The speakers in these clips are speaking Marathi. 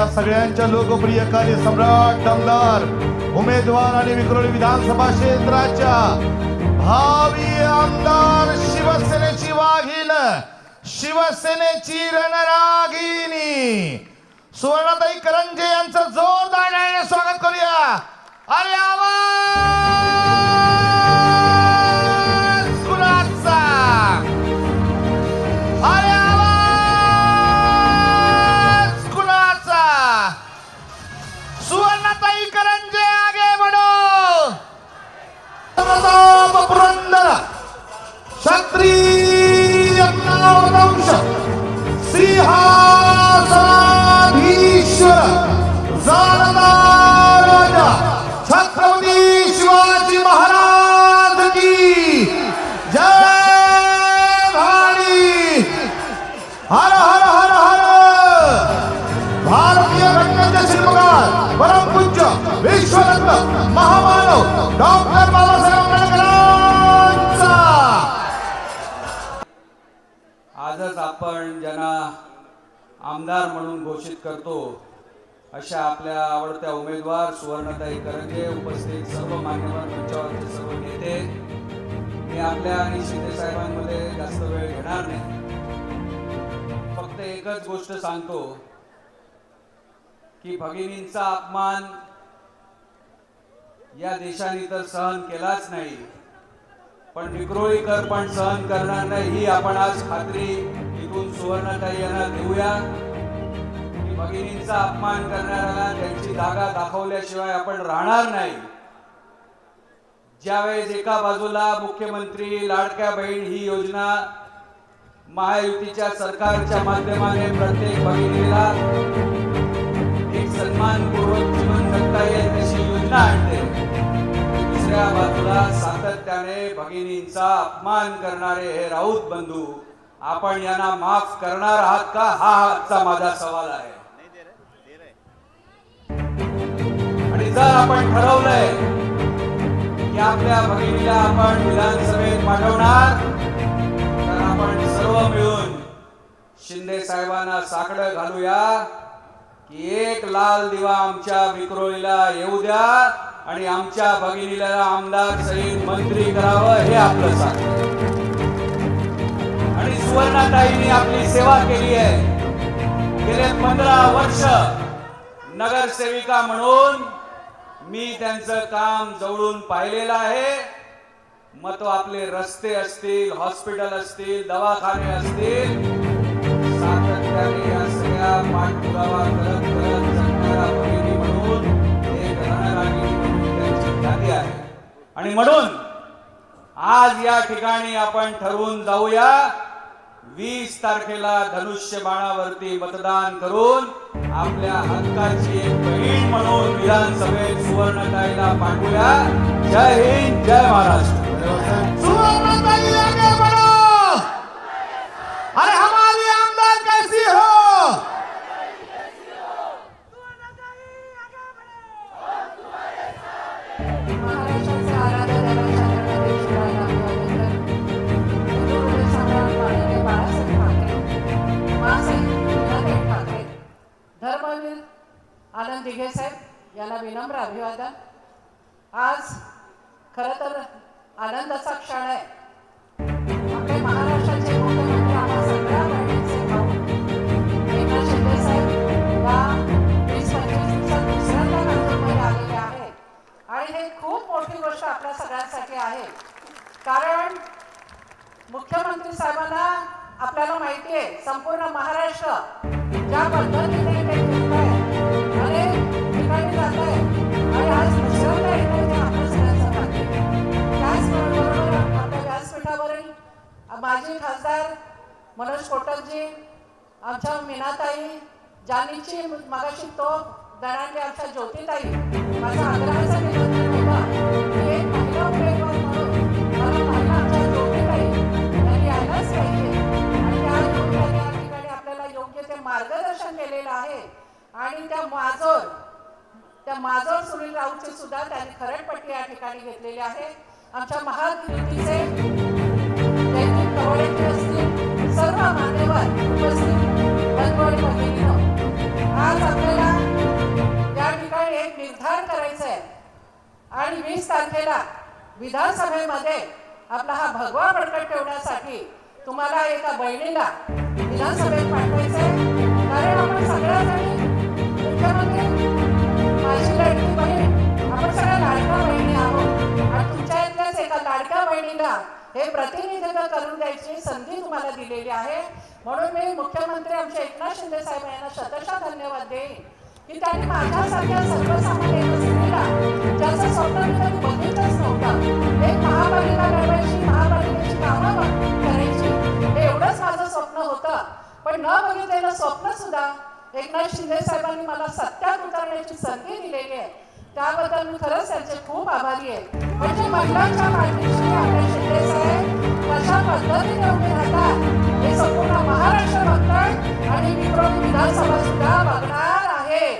आपल्या सगळ्यांच्या लोकप्रिय कार्य सम्राट आमदार उमेदवार आणि विक्रोळी विधानसभा क्षेत्राच्या भावी आमदार शिवसेनेची वाघीन शिवसेनेची रणरागिनी सुवर्णाताई करंजे यांचं जोरदार स्वागत करूया. अरे आवाज! आमदार म्हणून घोषित करतो अशा आपल्या आवडत्या उमेदवार सुवर्णताई करंजे उपस्थित सर्व मान्यवर मंचावरचे सर्व नेते. मी आपल्या आणि शिंदे साहेबांमध्ये जास्त वेळ घेणार नाही. फक्त एकच गोष्ट सांगतो की भगिनींचा अपमान या देशाने तर सहन केलाच नाही पण विक्रोळीकर पण सहन करणार नाही ही आपण आज खात्री इथून सुवर्णताई यांना देऊया भगिनींचा अपमान करणाऱ्याला त्यांची जागा दाखवल्याशिवाय आपण राहणार नाही. ज्यावेळेस एका बाजूला मुख्यमंत्री लाडक्या बहीण ही योजना महायुतीच्या सरकारच्या माध्यमाने प्रत्येक भगिनीला एक सन्मानपूर्वक जीवन जगता येईल अशी योजना आणते. दुसऱ्या बाजूला सातत्याने भगिनींचा अपमान करणारे हे राऊत बंधू आपण यांना माफ करणार आहात का? हा आजचा माझा सवाल आहे. आणि जर आपण ठरवलंय की आपल्या भगिनीला आपण विधानसभेत पाठवणार तर आपण सर्व मिळून शिंदे साहेबांना साकडं घालूया की एक लाल दिवा आमच्या विक्रोळीला येऊ द्या आणि आमच्या भगिनीला आमदार सहित मंत्री करावं हे आपलं सांग सुवर्णाताईंनी आपली सेवा केली आहे. गेले पंधरा वर्ष नगरसेविका म्हणून मी त्यांचं काम जवळून पाहिलेलं आहे. मग तो आपले रस्ते असतील हॉस्पिटल असतील दवाखाने असतील सातत्याने या सगळ्या पाठपुरावा करत करत जगणारा म्हणून एक रणरागिणी म्हणून त्यांची ख्याती आहे. आणि म्हणून आज या ठिकाणी आपण ठरवून जाऊया वीस तारखेला धनुष्य बाणावरती मतदान करून आपल्या हक्काची एक बहीण म्हणून विधानसभेत सुवर्णताईला पाठवूया. जय हिंद जय महाराष्ट्र. अरे माजी खासदार मनोज कोटकजी आमच्या मीनाताई जानीची मगाशी तो दणांडे आमच्या ज्योतिताई. माझा आग्रहाचा निवेदन होता की एक महिला उमेदवार म्हणून मला महिला आमच्या ज्योतिताई यांनी यायलाच पाहिजे आणि त्या येऊन या ठिकाणी आपल्याला योग्य ते मार्गदर्शन केलेलं आहे. आणि त्या माजोर त्या माजोर सुनील राऊतची सुद्धा त्यांनी खरडपट्टी या ठिकाणी घेतलेली आहे. आमच्या महायुतीचे सर्व ठिकाणी एक निर्धार आणि वीस तारखेला विधानसभेमध्ये आपला हा भगवा प्रकट ठेवण्यासाठी तुम्हाला एका बहिणीला विधानसभेत पाठवायचं आहे हे प्रतिनिधित्व करून द्यायची संधी तुम्हाला दिलेली आहे. म्हणून मी मुख्यमंत्री आमच्या एकनाथ शिंदे साहेब यांना शतशा धन्यवाद देईन. की त्यांनी माझ्यासारख्या सर्वसामान्य स्त्रीला ज्याचं स्वप्न मी कधी नव्हतं एक महापालिका लढवायची महापालिकेची कामं करायची. हे एवढंच माझं स्वप्न होतं. पण न बघितलेलं स्वप्न सुद्धा एकनाथ शिंदे साहेबांनी मला सत्यात उतरण्याची संधी दिलेली आहे. त्याबद्दल मी खरंच त्यांचे खूप आभारी आहे. म्हणजे महिलांच्या पाठीशी आपले शिंदे साहेब कशा पद्धतीने उभे राहतात हे संपूर्ण महाराष्ट्र बघतात आणि विक्रोळी विधानसभा सुद्धा बघणार आहे.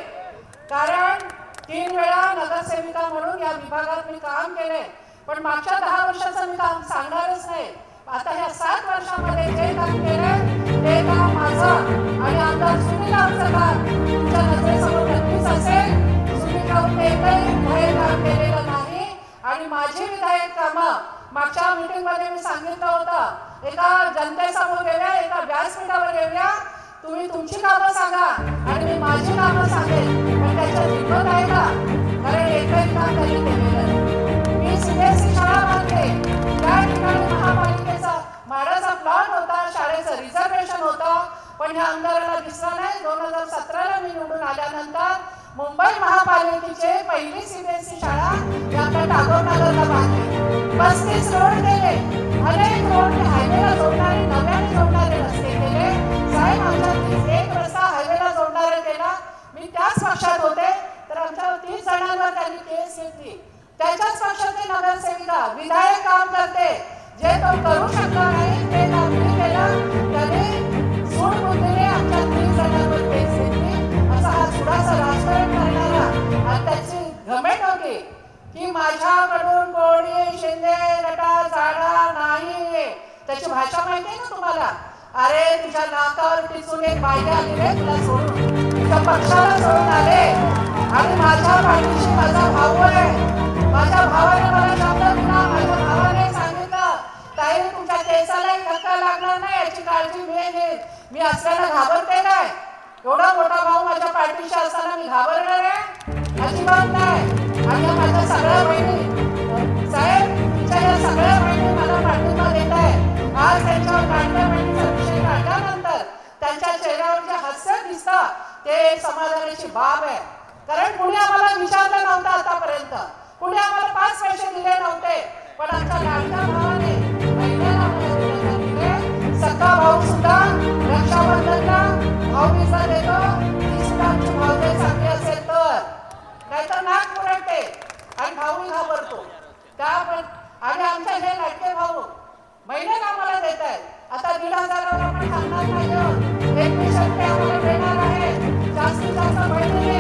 कारण तीन वेळा नगरसेविका म्हणून या विभागात मी काम केले पण मागच्या दहा वर्षाचं मी काम सांगणारच नाही. आता ह्या सात वर्षामध्ये जे काम केलं ते काम माझं आणि आमदार सुनील आमचं काम. माझी विधायक कामं मागच्या मीटिंगमध्ये मी सांगितलं होतं. एका जनतेसमोर येऊया एका व्यासपीठावर येऊया तुम्ही तुमची कामं सांगा आणि मी माझी कामं सांगेन. पण त्याच्या हिंमत आहे का? कारण एकही काम त्यांनी केलेलं नाही. मी सीबीएसई शाळा बांधते. त्या ठिकाणी महापालिकेचा माडाचा प्लॉट होता शाळेचं रिझर्वेशन होतं. पण ह्या आमदाराला दिसलं नाही. दोन हजार सतराला मी निवडून आल्यानंतर मुंबई महापालिकेचे पहिली सीबीएसई शाळा ही आपल्या टागोर नगरला बांधली पस्तीस रोड केले. अनेक रोड हायवेला जोडणारे नव्याने जोडणारे रस्ते केले. साहेब आमच्या एक रस्ता हायवेला जोडणारा केला. मी त्याच पक्षात होते. तर आमच्या तीस जणांवर त्यांनी केस घेतली. त्याच्याच पक्षाचे नगरसेविका विधायक काम करते. जे तो करू शकला नाही ते काम केलं. त्याने आहे की माझ्याकडून कोणी शिंदे नटा जाणार नाही. त्याची भाषा माहिती ना तुम्हाला? अरे तुझ्या नाकावर टिचून एक बायका आलेले तुला सोडून. तुझ्या पक्षाला सोडून आले. आणि माझ्या पाठीशी माझा भाऊ आहे. माझ्या भावाने मला शब्द दिला माझ्या भावाने सांगितलं ताई तुमच्या केसालाही धक्का लागणार नाही याची काळजी मी घेईन मी असल्यानं घाबरते काय? एवढा मोठा भाऊ माझ्या पाठीशी असताना मी घाबरणार आहे? अजिबात नाही. आणि सगळ्या बहिणी साहेब तुमच्या सगळ्या बहिणी मला पाठिंबा देत आहे. आज त्यांच्यावर लाडक्या बहिणीचा विषय काढल्यानंतर त्यांच्या चेहऱ्यावर जे हास्य दिसतं ते समाधानाची बाब आहे. कारण कुणी आम्हाला विचारलं नव्हतं आतापर्यंत. कुणी आम्हाला पाच पैसे दिले नव्हते. पण आमच्या लाडक्या भावाने सख्खा भाऊ सुद्धा रक्षाबंधनला देतो. ती सुद्धा आमची भावने चांगली असेल तर. नाहीतर नाक आणि भाऊ घाबरतो. त्या पण आणि आमच्या हे लाटके भाऊ महिने आम्हाला देत आहेत आता दीड हजारावर आपण सांगणार नाही आहोत. आम्हाला देणार आहे? जास्तीत जास्त महिन्याने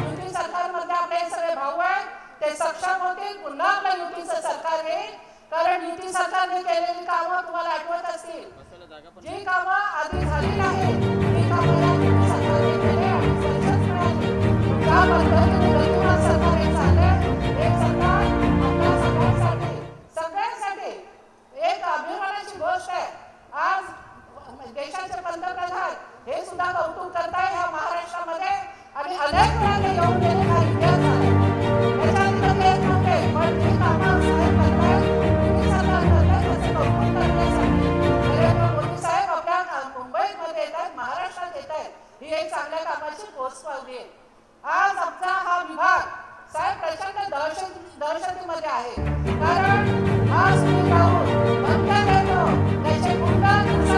युती सरकारमध्ये आपले सगळे भाऊ आहेत ते सक्षम होतील. पुन्हा आपलं युतीचं सरकार येईल कारण युती सरकारने केलेली कामं तुम्हाला आठवत असतील. जी कामं आधी झाली नाहीत. एक एक अभिमानाची गोष्ट आहे आज देशाचे हे सुद्धा ह्या महाराष्ट्रामध्ये आणि साहेब महाराष्ट्रात ही एक चांगल्या कामाची पोस्ट पावली आहे आज आमचा हा विभाग साहेब प्रचंड दहशत दहशतीमध्ये आहे. कारण हा सुनील राऊत त्याचे गुंडा पूर्ण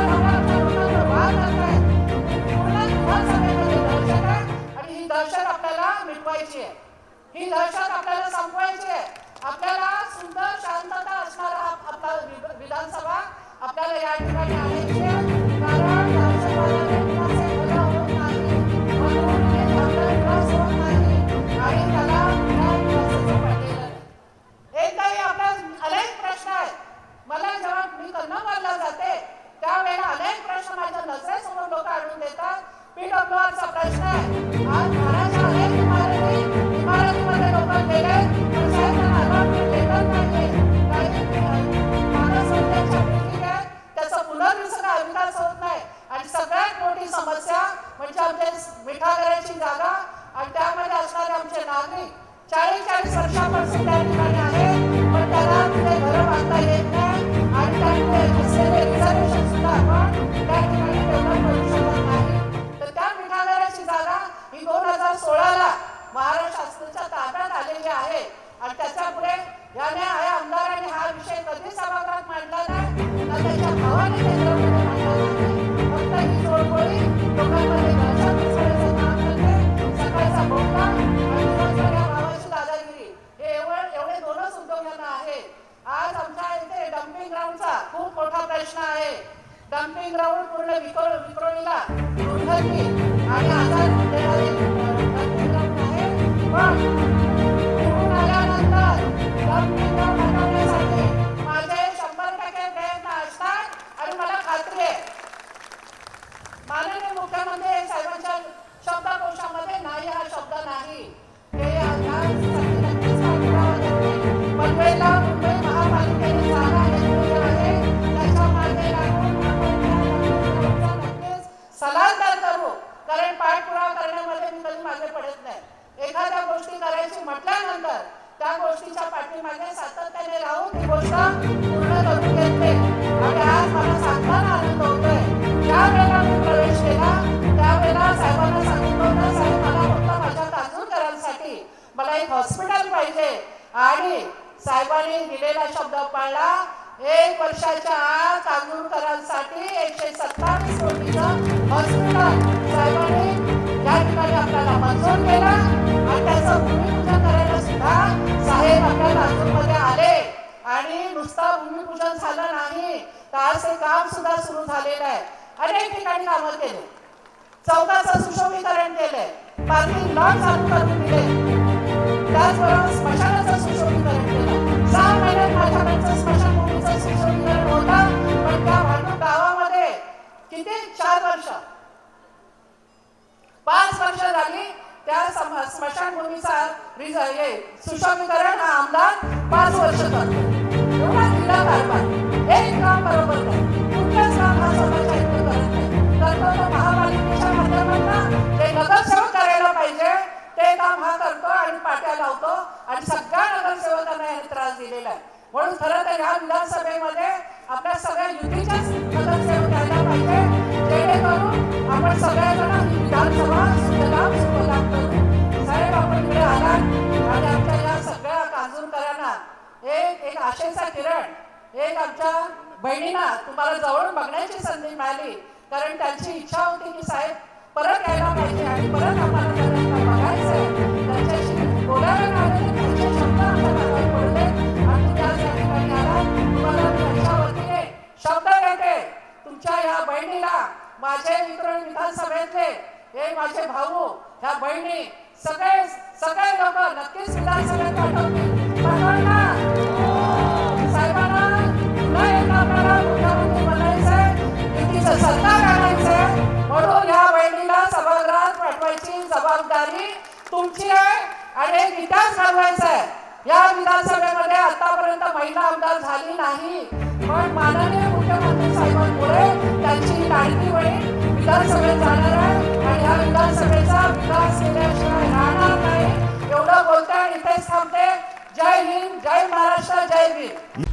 विधानसभेमध्ये दहशत आहे आणि ही दहशत आपल्याला मिटवायची आहे. ही दहशत आपल्याला संपवायची आहे. आपल्याला सुंदर शांतता असणारा आपला विधानसभा आपल्याला या ठिकाणी आणायची आहे. कारणामध्ये करण्यामध्ये मी कधी मागे पडत नाही. एखाद्या गोष्टी करायची म्हटल्यानंतर त्या गोष्टीच्या पाठीमागे सातत्याने राहून ती गोष्ट पूर्ण करून घेते. आणि आज मला सांगताना आनंद होतोय. ज्या वेळेला मी प्रवेश केला त्यावेळेला साहेबांना सांगितलं होतं साहेब मला फक्त माझ्या तांदूळकरांसाठी मला एक हॉस्पिटल पाहिजे. आणि साहेबांनी दिलेला शब्द पाळला एक वर्षाच्या आत तांदूळकरांसाठी एकशे सत्तावीस कोटीचं हॉस्पिटल. साहेबांनी नुसता भूमिपूजन झालं नाही. तर आज हे काम सुद्धा सुरू झालेलं आहे. अनेक ठिकाणी कामं केले. चौकाचं सुशोभीकरण केलंय. पार्किंग लॉट चालू करून दिले. त्याचबरोबर स्मशानाचं सुशोभीकरण केलं. सहा महिन्यात माझ्याकडचं स्मशानभूमीचं सुशोभीकरण होतं. पण त्या भांडूप गावामध्ये किती? चार वर्ष. पाच वर्ष झाली त्या स्मशानभूमीचा सुशोभीकरण म्हणून खरं तर या विधानसभेमध्ये आपल्या सगळ्या युतीच्याच नगरसेवक यायला पाहिजे. जेणेकरून आपण सगळ्याजण ही विधानसभा सुजलाम सुफलाम करू. साहेब आपण इकडे आलात आणि आमच्या या सगळ्या काजूरकरांना एक एक आशेचा किरण एक आमच्या बहिणींना तुम्हाला जवळून बघण्याची संधी मिळाली. कारण त्यांची इच्छा होती की साहेब परत यायला पाहिजे आणि परत आम्हाला जबाबदारी तुमची आहे आणि एक इतिहास घडवायचा आहे. या विधानसभेमध्ये आतापर्यंत महिला आमदार झाली नाही. पण माननीय मुख्यमंत्री साहेबांमुळे त्यांची लाडकी बहीण विधानसभेत जाणार आहे आणि या विधानसभेचा विकास केल्याशिवाय राहणार नाही. एवढं बोलते आणि इथेच थांबते. जय हिंद जय महाराष्ट्र जय वीर.